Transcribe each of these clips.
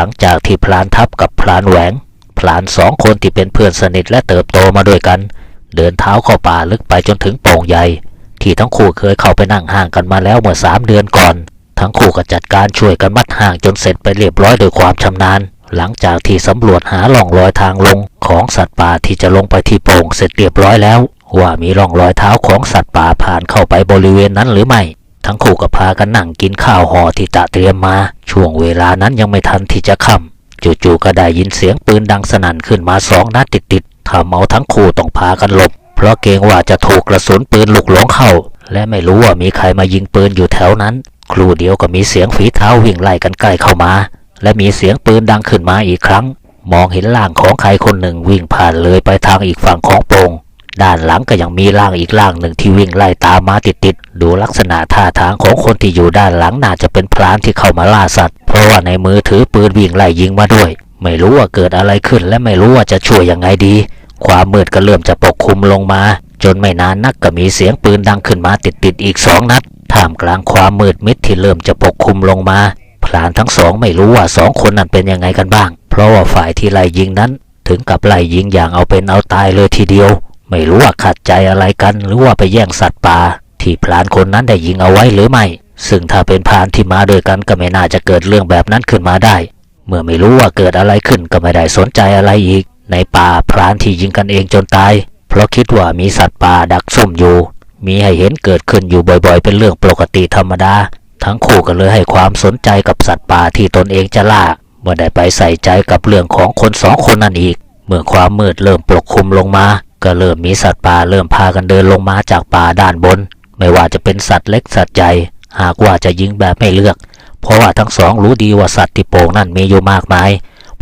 หลังจากที่พลานทัพกับพลานแหวง พลานสองคนที่เป็นเพื่อนสนิทและเติบโตมาด้วยกัน เดินเท้าเข้าป่าลึกไปจนถึงโป่งใหญ่ ที่ทั้งคู่เคยเข้าไปนั่งห่างกันมาแล้วเมื่อสามเดือนก่อน ทั้งคู่ก็จัดการช่วยกันมัดห่างจนเสร็จไปเรียบร้อยโดยความชำนาญ หลังจากที่สำรวจหาร่องรอยทางลงของสัตว์ป่าที่จะลงไปที่โป่งเสร็จเรียบร้อยแล้ว ว่ามีร่องรอยเท้าของสัตว์ป่าผ่านเข้าไปบริเวณนั้นหรือไม่ ทั้งคู่ก็พากันนั่งกินข้าวห่อที่ตะเตรียมมา ช่วงเวลานั้นยังไม่ทันที่จะค่ำจู่ๆก็ได้ยินเสียงปืนดังสนั่นขึ้นมาสองนัดติดๆทำเอาทั้งคู่ต้องพากันหลบ เพราะเกรงว่าจะถูกกระสุนปืนลูกหลงเข้า และไม่รู้ว่ามีใครมายิงปืนอยู่แถวนั้น ครู่เดียวก็มีเสียงฝีเท้าวิ่งไล่กันใกล้เข้ามา และมีเสียงปืนดังขึ้นมาอีกครั้ง มองเห็นร่างของใครคนหนึ่งวิ่งผ่านเลยไปทางอีกฝั่งของโป่ง ด้านหลังก็ยังมีร่างอีกร่างหนึ่งที่วิ่งไล่ตามมาติดๆ ดูลักษณะท่าทางของคนที่อยู่ด้านหลังน่าจะเป็นพรานที่เข้ามาล่าสัตว์ เพราะว่าในมือถือปืนวิ่งไล่ยิงมาด้วย ไม่รู้ว่าเกิดอะไรขึ้นและไม่รู้ว่าจะช่วยยังไงดี ความมืดก็เริ่มจะปกคลุมลงมา จนไม่นานนักก็มีเสียงปืนดังขึ้นมาติดๆอีกสองนัด ท่ามกลางความมืดมิดที่เริ่มจะปกคลุมลงมาพลานทั้งสองไม่รู้ว่าสองคนนั้นเป็นยังไงกันบ้าง เพราะว่าฝ่ายที่ไล่ยิงนั้น ถึงกับไล่ยิงอย่างเอาเป็นเอาตายเลยทีเดียว ไม่รู้ว่าขัดใจอะไรกัน หรือว่าไปแย่งสัตว์ป่าที่พลานคนนั้นได้ยิงเอาไว้หรือไม่ ซึ่งถ้าเป็นพรานที่มาด้วยกันก็ไม่น่าจะเกิดเรื่องแบบนั้นขึ้นมาได้ เมื่อไม่รู้ว่าเกิดอะไรขึ้นก็ไม่ได้สนใจอะไรอีก ในป่าพรานที่ยิงกันเองจนตาย เพราะคิดว่ามีสัตว์ป่าดักซุ่มอยู่ มีให้เห็นเกิดขึ้นอยู่บ่อยๆ เป็นเรื่องปกติธรรมดา ทั้งคู่ก็เลยให้ความสนใจกับสัตว์ป่าที่ตนเองจะล่าเมื่อได้ไปใส่ใจกับเรื่องของคนสองคนนั่นอีก เมื่อความมืดเริ่มปกคลุมลงมา ก็เริ่มมีสัตว์ป่าเริ่มพากันเดินลงมาจากป่าด้านบน ไม่ว่าจะเป็นสัตว์เล็กสัตว์ใหญ่ หากว่าจะยิงแบบไม่เลือก เพราะว่าทั้งสองรู้ดีว่าสัตว์ที่โป่งนั่นมีอยู่มากมาย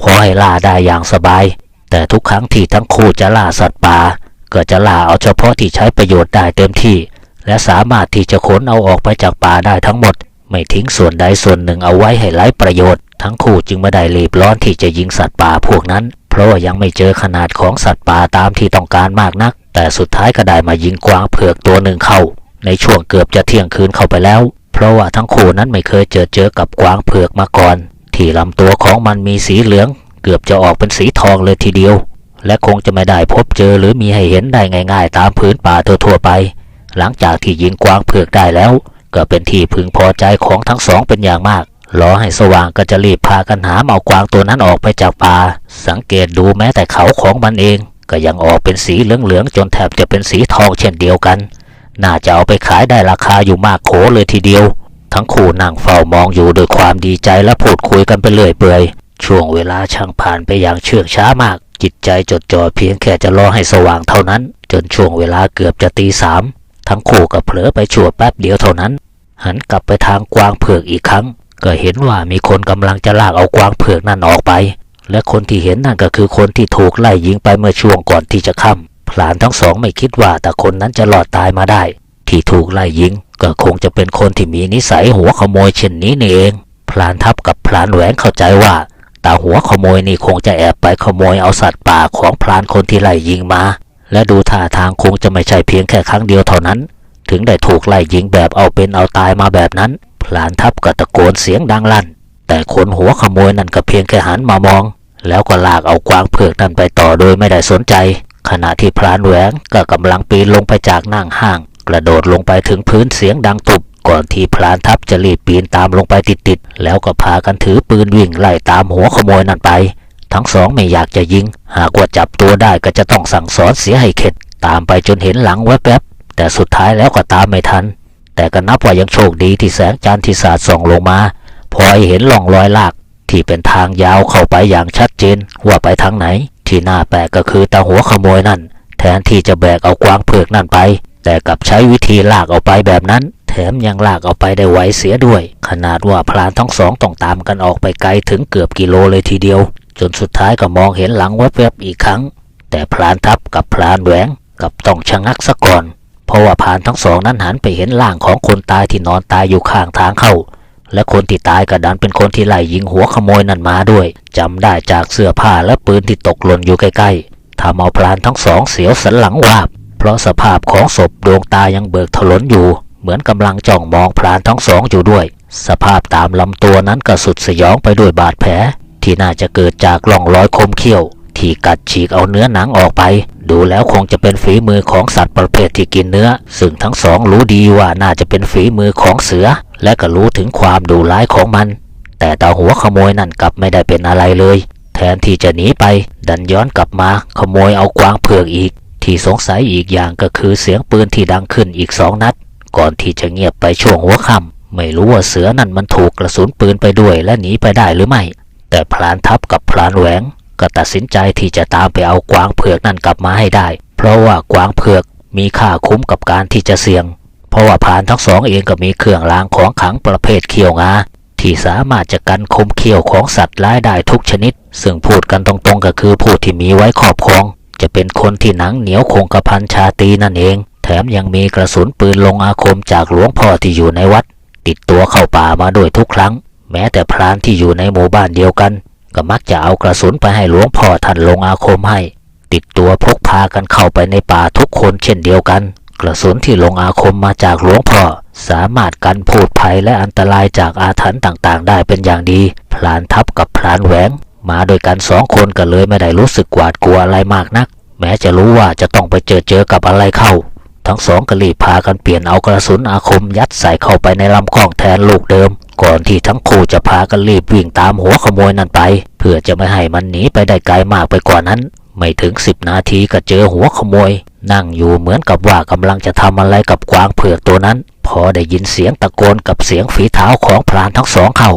พอให้ล่าได้อย่างสบาย แต่ทุกครั้งที่ทั้งคู่จะล่าสัตว์ป่า ก็จะล่าเอาเฉพาะที่ใช้ประโยชน์ได้เต็มที่ และสามารถที่จะขนเอาออกไปจากป่าได้ทั้งหมด ไม่ทิ้งส่วนใดส่วนหนึ่งเอาไว้ให้ไร้ประโยชน์ ทั้งคู่จึงไม่ได้รีบร้อนที่จะยิงสัตว์ป่าพวกนั้น ราะว่ายังไม่เจอขนาดของสัตว์ป่าตามที่ต้องการมากนัก แต่สุดท้ายก็ได้มายิงกวางเผือกตัวหนึ่งเข้า ในช่วงเกือบจะเที่ยงคืนเข้าไปแล้ว เพราะว่าทั้งคู่นั้นไม่เคยเจอเจอกับกวางเผือกมาก่อน ที่ลำตัวของมันมีสีเหลือง เกือบจะออกเป็นสีทองเลยทีเดียว และคงจะไม่ได้พบเจอหรือมีให้เห็นได้ง่าย ๆ ตามพื้นป่าทั่วๆไป หลังจากที่ยิงกวางเผือกได้แล้ว ก็เป็นที่พึงพอใจของทั้งสองเป็นอย่างมากรอให้สว่างก็จะรีบพากันหามเอากวางตัวนั้นออกไปจากป่า สังเกตดูแม้แต่เขาของมันเอง ก็ยังออกเป็นสีเหลืองๆจนแทบจะเป็นสีทองเช่นเดียวกัน น่าจะเอาไปขายได้ราคาอยู่มากโขเลยทีเดียว ทั้งคู่นั่งเฝ้ามองอยู่ด้วยความดีใจและพูดคุยกันไปเรื่อยเปื่อยช่วงเวลาช่างผ่านไปอย่างเชื่องช้ามาก จิตใจจดจ่อเพียงแค่จะรอให้สว่างเท่านั้น จนช่วงเวลาเกือบจะตีสามทั้งคู่ก็เผลอไปชั่วแป๊บเดียวเท่านั้น หันกลับไปทางกวางเผือกอีกครั้ง ก็เห็นว่ามีคนกำลังจะลากเอากวางเผือกนั่นออกไป และคนที่เห็นนั่นก็คือคนที่ถูกไล่ยิงไปเมื่อช่วงก่อนที่จะค่ำพลานทั้งสองไม่คิดว่าแต่คนนั้นจะรอดตายมาได้ ที่ถูกไล่ยิง ก็คงจะเป็นคนที่มีนิสัยหัวขโมยเช่นนี้นี่เอง พลานทับกับพลานแหวนเข้าใจว่าตาหัวขโมยนี่คงจะแอบไปขโมยเอาสัตว์ป่าของพลานคนที่ไล่ยิงมา และดูท่าทางคงจะไม่ใช่เพียงแค่ครั้งเดียวเท่านั้น ถึงได้ถูกไล่ยิงแบบเอาเป็นเอาตายมาแบบนั้น พลานทับก็ตะโกนเสียงดังลั่น แต่คนหัวขโมยนั่นก็เพียงแค่หันมามอง แล้วก็ลากเอากวางเผือกนั่นไปต่อโดยไม่ได้สนใจ ขณะที่พลานแหวงก็กำลังปีนลงไปจากนั่งห้าง กระโดดลงไปถึงพื้นเสียงดังตุบก่อนที่พลานทัพจะรีบปีนตามลงไปติดๆ แล้วก็พากันถือปืนวิ่งไล่ตามหัวขโมยนั่นไป ทั้งสองไม่อยากจะยิง หากว่าจับตัวได้ก็จะต้องสั่งสอนเสียให้เข็ด ตามไปจนเห็นหลังแวบๆ แต่สุดท้ายแล้วก็ตามไม่ทัน แต่ก็นับว่ายังโชคดีที่แสงจันทร์ที่สาดส่องลงมา พอเห็นร่องรอยลาก ที่เป็นทางยาวเข้าไปอย่างชัดเจนว่าไปทางไหน ที่น่าแปลกก็คือตาหัวขโมยนั่น แทนที่จะแบกเอากวางเผือกนั่นไป แต่กลับใช้วิธีลากเอาไปแบบนั้น แถมยังลากเอาไปได้ไวเสียด้วย ขนาดว่าพลานทั้งสองต้องตามกันออกไปไกลถึงเกือบกิโลเลยทีเดียว จนสุดท้ายก็มองเห็นหลังแวบๆอีกครั้ง แต่พลานทัพกับพลานแหวงกับต้องชะงักซะก่อนเพราะว่าพลานทั้งสองนั้นหันไปเห็นร่างของคนตายที่นอนตายอยู่ข้างทางเข้า และคนที่ตายก็ดันเป็นคนที่ไล่ยิงหัวขโมยนั่นมาด้วยจำได้จากเสื้อผ้าและปืนที่ตกหล่นอยู่ใกล้ๆทำเอาพลานทั้งสองเสียวสันหลังวาบ เพราะสภาพของศพดวงตายังเบิกถลนอยู่ เหมือนกำลังจ้องมองพลานทั้งสองอยู่ด้วย สภาพตามลำตัวนั้นก็สุดสยองไปด้วยบาดแผลทที่น่าจะเกิดจากร่องรอยคมเขี้ยว ที่กัดฉีกเอาเนื้อหนังออกไป ดูแล้วคงจะเป็นฝีมือของสัตว์ประเภทที่กินเนื้อ ซึ่งทั้งสองรู้ดีว่าน่าจะเป็นฝีมือของเสือ และก็รู้ถึงความดุร้ายของมัน แต่ตาหัวขโมยนั่นกลับไม่ได้เป็นอะไรเลย แทนที่จะหนีไป ดันย้อนกลับมาขโมยเอากวางเผือกอีก ที่สงสัยอีกอย่างก็คือเสียงปืนที่ดังขึ้นอีกสองนัด ก่อนที่จะเงียบไปช่วงหัวค่ำไม่รู้ว่าเสือนั่นมันถูกกระสุนปืนไปด้วยและหนีไปได้หรือไม่ แต่พลานทัพกับพลานแหวง ก็ตัดสินใจที่จะตามไปเอากวางเผือกนั่นกลับมาให้ได้ เพราะว่ากวางเผือกมีค่าคุ้มกับการที่จะเสี่ยง เพราะว่าพรานทั้งสองเองก็มีเครื่องรางของขังประเภทเขี้ยวงาที่สามารถจะกันคมเขี้ยวของสัตว์ร้ายได้ทุกชนิด ซึ่งพูดกันตรงๆก็คือผู้ที่มีไว้ครอบครอง จะเป็นคนที่หนังเหนียวคงกระพันชาตีนั่นเอง แถมยังมีกระสุนปืนลงอาคมจากหลวงพ่อที่อยู่ในวัด ติดตัวเข้าป่ามาด้วยทุกครั้ง แม้แต่พรานที่อยู่ในหมู่บ้านเดียวกัน ก็มักจะเอากระสุนไปให้หลวงพ่อท่านลงอาคมให้ ติดตัวพกพากันเข้าไปในป่าทุกคนเช่นเดียวกัน กระสุนที่ลงอาคมมาจากหลวงพ่อ สามารถกันพูดภัยและอันตรายจากอาถรรพ์ต่างๆ ได้เป็นอย่างดี พลานทัพกับพลานแหวง มาโดยกันสองคนก็เลยไม่ได้รู้สึกหวาดกลัวอะไรมากนัก แม้จะรู้ว่าจะต้องไปเจอเจอกับอะไรเข้า ทั้งสองก็รีบพากันเปลี่ยนเอากระสุนอาคมยัดใส่เข้าไปในลำกล้องแทนลูกเดิม ก่อนที่ทั้งคู่จะพากันรีบวิ่งตามหัวขโมยนั่นไป เพื่อจะไม่ให้มันหนีไปได้ไกลมากไปกว่านั้น ไม่ถึงสิบนาทีก็เจอหัวขโมย นั่งอยู่เหมือนกับว่ากำลังจะทำอะไรกับกวางเผือกตัวนั้น พอได้ยินเสียงตะโกนกับเสียงฝีเท้าของพรานทั้งสองเข้า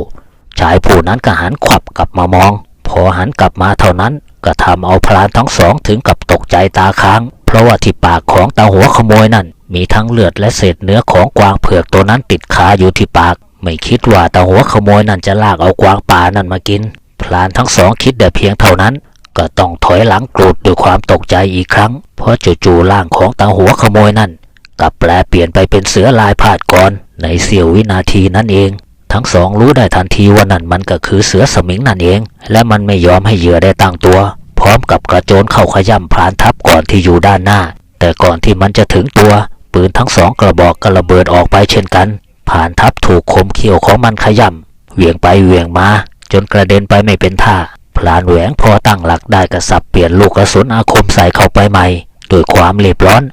ชายผู้นั้นก็หันขวับกลับมามอง พอหันกลับมาเท่านั้น ก็ทำเอาพรานทั้งสองถึงกับตกใจตาค้าง เพราะว่าที่ปากของตาหัวขโมยนั่น มีทั้งเลือดและเศษเนื้อของกวางเผือกตัวนั้นติดคาอยู่ที่ปาก ไม่คิดว่าตาหัวขโมยนั่นจะลากเอากวางป่านั่นมากิน พรานทั้งสองคิดแต่เพียงเท่านั้น ก็ต้องถอยหลังกรูดด้วยความตกใจอีกครั้ง เพราะจู่ๆร่างของตาหัวขโมยนั่นกลับแปลเปลี่ยนไปเป็นเสือลายผาดกรในเสี้ยววินาทีนั่นเอง ทั้งสองรู้ได้ทันทีว่านั่นมันก็คือเสือสมิงนั่นเอง และมันไม่ยอมให้เหยื่อได้ตั้งตัว พร้อมกับกระโจนเข้าขย่ำพรานทัพก่อนที่อยู่ด้านหน้า แต่ก่อนที่มันจะถึงตัว ปืนทั้งสองกระบอกก็ระเบิดออกไปเช่นกันผ่านทัพถูกคมเขี้ยวของมันขย่ำเหวี่ยงไปเหวี่ยงมา จนกระเด็นไปไม่เป็นท่าพลานแหวงพอตั้งหลักได้กระสับเปลี่ยนลูกกระสุนอาคมใส่เข้าไปใหม่ด้วยความเรีบร้อน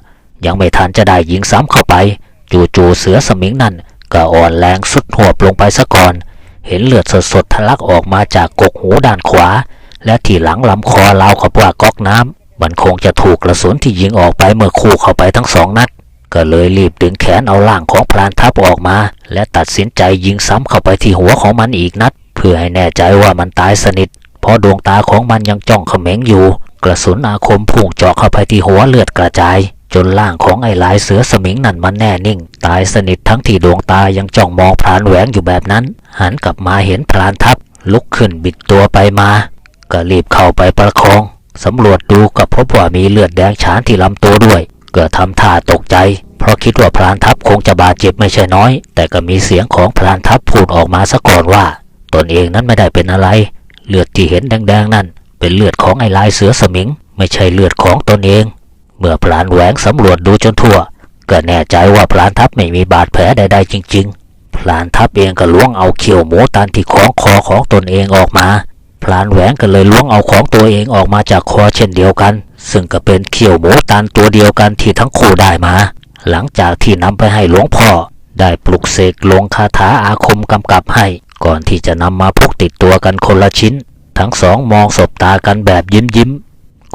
ยังไม่ทันจะได้ยิงซ้ำเข้าไป จู่ๆเสือสมิงนั่น ก็อ่อนแรงสุดหัวลงไปซะก่อน เห็นเลือดสดๆทะลักออกมาจากกกหูด้านขวา และที่หลังลำคอราวกับว่าก๊อกน้ำมันคงจะถูกกระสุนที่ยิงออกไปเมื่อคู่เข้าไปทั้งสองนัดก็เลยรีบดึงแขนเอาล่างของพลานทัพออกมา และตัดสินใจยิงซ้ำเข้าไปที่หัวของมันอีกนัด เพื่อให้แน่ใจว่ามันตายสนิท เพราะดวงตาของมันยังจ้องเขม็งอยู่ กระสุนอาคมพุ่งเจาะเข้าไปที่หัวเลือดกระจาย จนล่างของไอ้ลายเสือสมิงนั่นมันแน่นิ่ง ตายสนิททั้งที่ดวงตายังจ้องมองพรานแหวงอยู่แบบนั้น หันกลับมาเห็นพรานทัพลุกขึ้นบิดตัวไปมา ก็รีบเข้าไปประคองสำรวจดูก็พบว่ามีเลือดแดงฉานที่ลำตัวด้วย เก็ทำท่าตกใจ เพราะคิดว่าพรานทัพคงจะบาดเจ็บไม่ใช่น้อย แต่ก็มีเสียงของพรานทัพพูดออกมาซะก่อนว่า ตนเองนั้นไม่ได้เป็นอะไร เลือดที่เห็นแดงๆนั่น เป็นเลือดของไอ้ลายเสือสมิง ไม่ใช่เลือดของตนเอง เมื่อพรานแหวงสำรวจดูจนทั่ว ก็แน่ใจว่าพรานทัพไม่มีบาดแผลใดๆจริง ๆพรานทัพเองก็ล้วงเอาเขี้ยวหมูตันที่ของคอของตนเองออกมาพรานแหวงก็เลยล้วงเอาของตัวเองออกมาจากคอเช่นเดียวกัน ซึ่งก็เป็นเขี้ยวหมูตันตัวเดียวกันที่ทั้งคู่ได้มา หลังจากที่นำไปให้หลวงพ่อ ได้ปลุกเสกลงคาถาอาคมกำกับให้ ก่อนที่จะนำมาพกติดตัวกันคนละชิ้น ทั้งสองมองสบตากันแบบยิ้มยิ้ม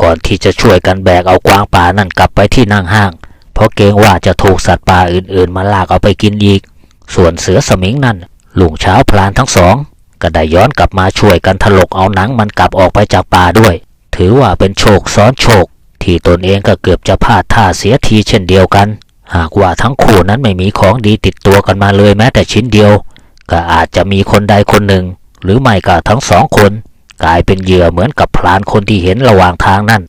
ก่อนที่จะช่วยกันแบกเอากวางป่านั่นกลับไปที่นั่งห้าง เพราะเกรงว่าจะถูกสัตว์ป่าอื่นๆ มาลากเอาไปกินอีก ส่วนเสือสมิงนั่นลุงเช้าพลานทั้งสอง ก็ได้ย้อนกลับมาช่วยกันถลกเอาหนังมันกลับออกไปจากป่าด้วย ถือว่าเป็นโชคซ้อนโชค ที่ตนเองก็เกือบจะพลาดท่าเสียทีเช่นเดียวกัน หากว่าทั้งคู่นั้นไม่มีของดีติดตัวกันมาเลยแม้แต่ชิ้นเดียว ก็อาจจะมีคนใดคนหนึ่ง หรือไม่ก็ทั้งสองคน กลายเป็นเหยื่อเหมือนกับพลานคนที่เห็นระหว่างทางนั่น